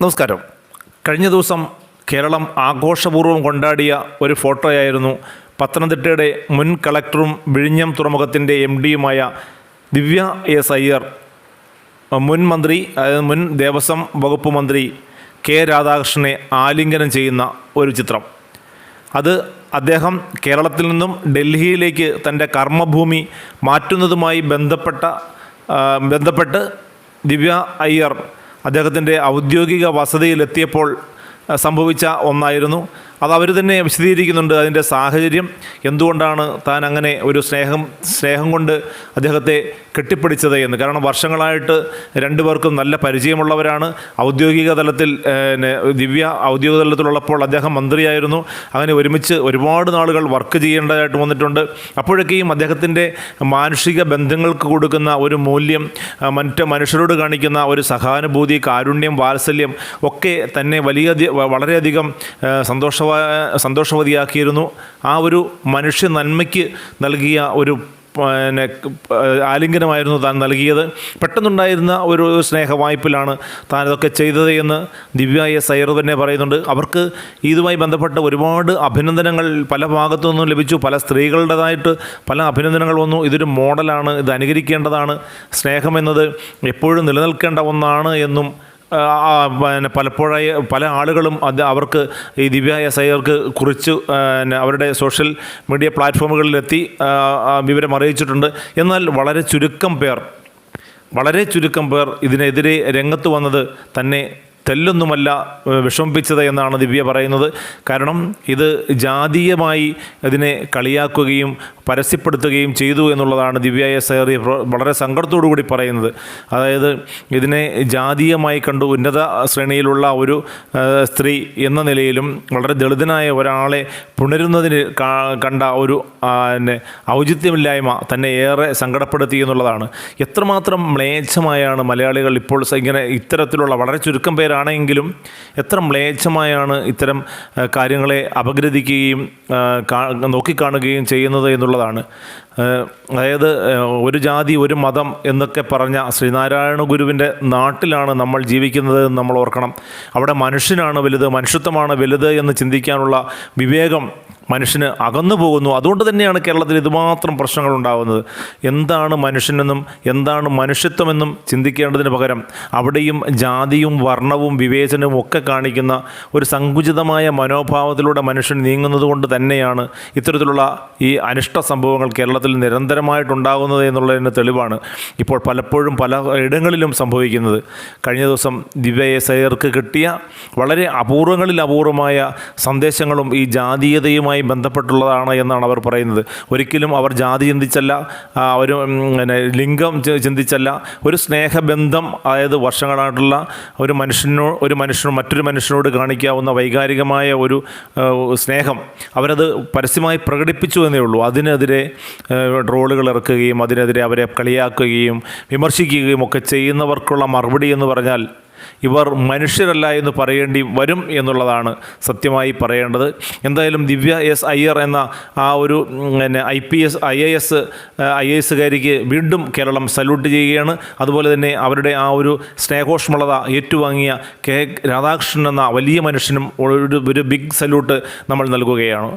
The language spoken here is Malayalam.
നമസ്കാരം. കഴിഞ്ഞ ദിവസം കേരളം ആഘോഷപൂർവം കൊണ്ടാടിയ ഒരു ഫോട്ടോയായിരുന്നു പത്തനംതിട്ടയുടെ മുൻ കളക്ടറും വിഴിഞ്ഞം തുറമുഖത്തിന്റെ എം ഡിയുമായ ദിവ്യ എസ് അയ്യർ മുൻ മന്ത്രി അതായത് മുൻ ദേവസ്വം വകുപ്പ് മന്ത്രി കെ രാധാകൃഷ്ണനെ ആലിംഗനം ചെയ്യുന്ന ഒരു ചിത്രം. അത് അദ്ദേഹം കേരളത്തിൽ നിന്നും ഡൽഹിയിലേക്ക് തന്റെ കർമ്മഭൂമി മാറ്റുന്നതുമായി ബന്ധപ്പെട്ട ബന്ധപ്പെട്ട് ദിവ്യ അയ്യർ അദ്ദേഹത്തിന്റെ ഔദ്യോഗിക വസതിയിലെത്തിയപ്പോൾ സംഭവിച്ച ഒന്നായിരുന്നു. അത് അവർ തന്നെ വിശദീകരിക്കുന്നുണ്ട് അതിന്റെ സാഹചര്യം. എന്തുകൊണ്ടാണ് താൻ അങ്ങനെ ഒരു സ്നേഹം സ്നേഹം കൊണ്ട് അദ്ദേഹത്തെ കെട്ടിപ്പിടിച്ചത് എന്ന്. കാരണം വർഷങ്ങളായിട്ട് രണ്ടുപേർക്കും നല്ല പരിചയമുള്ളവരാണ്. ഔദ്യോഗിക തലത്തിൽ ദിവ്യ ഔദ്യോഗിക തലത്തിലുള്ളപ്പോൾ അദ്ദേഹം മന്ത്രിയായിരുന്നു. അങ്ങനെ ഒരുമിച്ച് ഒരുപാട് നാളുകൾ വർക്ക് ചെയ്യേണ്ടതായിട്ട് വന്നിട്ടുണ്ട്. അപ്പോഴൊക്കെയും അദ്ദേഹത്തിന്റെ മാനുഷിക ബന്ധങ്ങൾക്ക് കൊടുക്കുന്ന ഒരു മൂല്യം മറ്റ് മനുഷ്യരോട് കാണിക്കുന്ന ഒരു സഹാനുഭൂതി കാരുണ്യം വാത്സല്യം ഒക്കെ തന്നെ വലിയ വളരെയധികം ആ, സന്തോഷവ സന്തോഷവതിയാക്കിയിരുന്നു. ആ ഒരു മനുഷ്യ നന്മയ്ക്ക് നൽകിയ ഒരു പിന്നെ ആലിംഗനമായിരുന്നു താൻ നൽകിയത്. പെട്ടെന്നുണ്ടായിരുന്ന ഒരു സ്നേഹ വായ്പിലാണ് താൻ ഇതൊക്കെ ചെയ്തത് എന്ന് ദിവ്യ എസ്. തന്നെ പറയുന്നുണ്ട്. അവർക്ക് ഇതുമായി ബന്ധപ്പെട്ട ഒരുപാട് അഭിനന്ദനങ്ങൾ പല ഭാഗത്തു നിന്നും ലഭിച്ചു. പല സ്ത്രീകളുടേതായിട്ട് പല അഭിനന്ദനങ്ങൾ വന്നു. ഇതൊരു മോഡലാണ്. ഇത് അനുകരിക്കേണ്ടതാണ്. സ്നേഹമെന്നത് എപ്പോഴും നിലനിൽക്കേണ്ട ഒന്നാണ് എന്നും പിന്നെ പലപ്പോഴായി പല ആളുകളും അത് അവർക്ക് ഈ ദിവ്യ എസ് ഐകൾക്ക് കുറിച്ച് അവരുടെ സോഷ്യൽ മീഡിയ പ്ലാറ്റ്ഫോമുകളിലെത്തി വിവരം അറിയിച്ചിട്ടുണ്ട്. എന്നാൽ വളരെ ചുരുക്കം പേർ വളരെ ചുരുക്കം പേർ ഇതിനെതിരെ രംഗത്ത് വന്നത് തന്നെ തെല്ലൊന്നുമല്ല വിഷമിപ്പിച്ചത് എന്നാണ് ദിവ്യ പറയുന്നത്. കാരണം ഇത് ജാതീയമായി ഇതിനെ കളിയാക്കുകയും പരസ്യപ്പെടുത്തുകയും ചെയ്തു എന്നുള്ളതാണ് ദിവ്യ എസ് ഏറി വളരെ സങ്കടത്തോടു കൂടി പറയുന്നത്. അതായത് ഇതിനെ ജാതീയമായി കണ്ടു ഉന്നത ശ്രേണിയിലുള്ള ഒരു സ്ത്രീ എന്ന നിലയിലും വളരെ ദളിതനായ ഒരാളെ പുണരുന്നതിന് കണ്ട ഒരു പിന്നെ ഔചിത്യമില്ലായ്മ തന്നെ ഏറെ സങ്കടപ്പെടുത്തി എന്നുള്ളതാണ്. എത്രമാത്രം മ്ലേച്ഛമായാണ് മലയാളികൾ ഇപ്പോൾ ഇങ്ങനെ ഇത്തരത്തിലുള്ള വളരെ ചുരുക്കം പേരാണെങ്കിലും എത്ര മ്ലേച്ഛമായാണ് ഇത്തരം കാര്യങ്ങളെ അപഗ്രഥിക്കുകയും നോക്കിക്കാണുകയും ചെയ്യുന്നത് എന്നുള്ളതാണ്. അതായത് ഒരു ജാതി ഒരു മതം എന്നൊക്കെ പറഞ്ഞ ശ്രീനാരായണ ഗുരുവിന്റെ നാട്ടിലാണ് നമ്മൾ ജീവിക്കുന്നത് എന്ന് നമ്മൾ ഓർക്കണം. അവിടെ മനുഷ്യനാണ് വലുത് മനുഷ്യത്വമാണ് വലുത് എന്ന് ചിന്തിക്കാനുള്ള വിവേകം മനുഷ്യന് അകന്നു പോകുന്നു. അതുകൊണ്ട് തന്നെയാണ് കേരളത്തിൽ ഇതുമാത്രം പ്രശ്നങ്ങൾ ഉണ്ടാകുന്നത് എന്താണ് മനുഷ്യനെന്നും എന്താണ് മനുഷ്യത്വമെന്നും ചിന്തിക്കേണ്ടതിന് പകരം അവിടെയും ജാതിയും വർണവും വിവേചനവും ഒക്കെ കാണിക്കുന്ന ഒരു സങ്കുചിതമായ മനോഭാവത്തിലൂടെ മനുഷ്യൻ നീങ്ങുന്നത് കൊണ്ട് തന്നെയാണ് ഇത്തരത്തിലുള്ള ഈ അനിഷ്ട സംഭവങ്ങൾ കേരളത്തിൽ നിരന്തരമായിട്ടുണ്ടാകുന്നത് എന്നുള്ളതിന് തെളിവാണ് ഇപ്പോൾ പലപ്പോഴും പല ഇടങ്ങളിലും സംഭവിക്കുന്നത്. കഴിഞ്ഞ ദിവസം ദിവ്യ സയർക്ക് കിട്ടിയ വളരെ അപൂർവങ്ങളിൽ അപൂർവമായ സന്ദേശങ്ങളും ഈ ജാതീയതയുമായി ബന്ധപ്പെട്ടുള്ളതാണ് എന്നാണ് അവർ പറയുന്നത്. ഒരിക്കലും അവർ ജാതി ചിന്തിച്ചല്ല അവർ പിന്നെ ലിംഗം ചിന്തിച്ചല്ല. ഒരു സ്നേഹബന്ധം അതായത് വർഷങ്ങളായിട്ടുള്ള ഒരു മനുഷ്യനോ ഒരു മനുഷ്യനോ മറ്റൊരു മനുഷ്യനോട് കാണിക്കാവുന്ന വൈകാരികമായ ഒരു സ്നേഹം അവരത് പരസ്യമായി പ്രകടിപ്പിച്ചു എന്നേ ഉള്ളൂ. അതിനെതിരെ ട്രോളുകൾ ഇറക്കുകയും അതിനെതിരെ അവരെ കളിയാക്കുകയും വിമർശിക്കുകയും ഒക്കെ ചെയ്യുന്നവർക്കുള്ള മറുപടി എന്ന് പറഞ്ഞാൽ ഇവർ മനുഷ്യരല്ല എന്ന് പറയേണ്ടി വരും എന്നുള്ളതാണ് സത്യമായി പറയേണ്ടത്. എന്തായാലും ദിവ്യ എസ് അയ്യർ എന്ന ആ ഒരു പിന്നെ I P S I A S I A എസുകാരിക്ക് വീണ്ടും കേരളം സല്യൂട്ട് ചെയ്യുകയാണ്. അതുപോലെ തന്നെ അവരുടെ ആ ഒരു സ്നേഹോഷ്മളത ഏറ്റുവാങ്ങിയ കെ രാധാകൃഷ്ണൻ എന്ന വലിയ മനുഷ്യനും ഒരു ഒരു ബിഗ് സല്യൂട്ട് നമ്മൾ നൽകുകയാണ്.